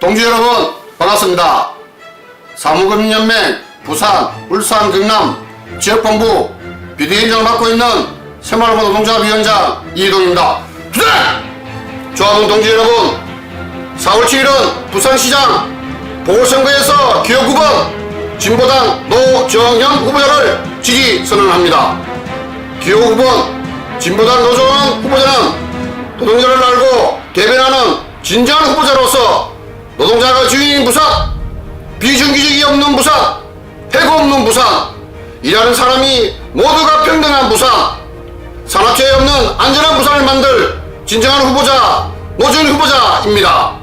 동지 여러분 반갑습니다. 사무금연맹 부산, 울산, 경남 지역본부 비대위원장을 맡고 있는 새마을호 노동조합위원장 이동입니다. 투쟁! 조합원 동지 여러분 4월 7일은 부산시장 보궐선거에서 기호 9번 진보당 노정현 후보자를 지지 선언합니다. 기호 9번 진보당 노정현 후보자는 진정한 후보자로서 노동자가 주인인 부산, 비정규직이 없는 부산, 해고 없는 부산, 일하는 사람이 모두가 평등한 부산, 산업체에 없는 안전한 부산을 만들 진정한 후보자, 노준 후보자입니다.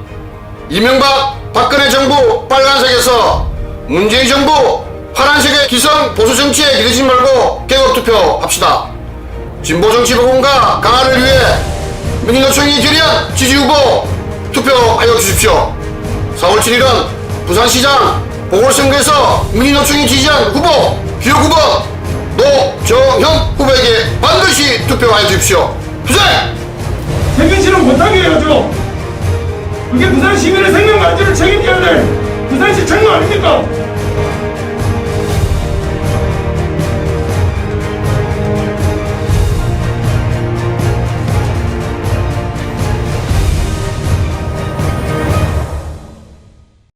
이명박, 박근혜 정부 빨간색에서 문재인 정부 파란색의 기성 보수 정치에 기대지 말고 개혁 투표합시다. 진보 정치 복원과 강화를 위해 민주노총이 결의한 지지 후보 투표하여 주십시오. 4월 7일은 부산시장 보궐선거에서 민주노총이 지지한 후보 기호 9번 노정현 후보에게 반드시 투표하여 주십시오. 투쟁! 생명실험 못하게 해야죠. 그게 부산 시민의 생명 안전을 책임져야 돼. 부산시 책무 아닙니까?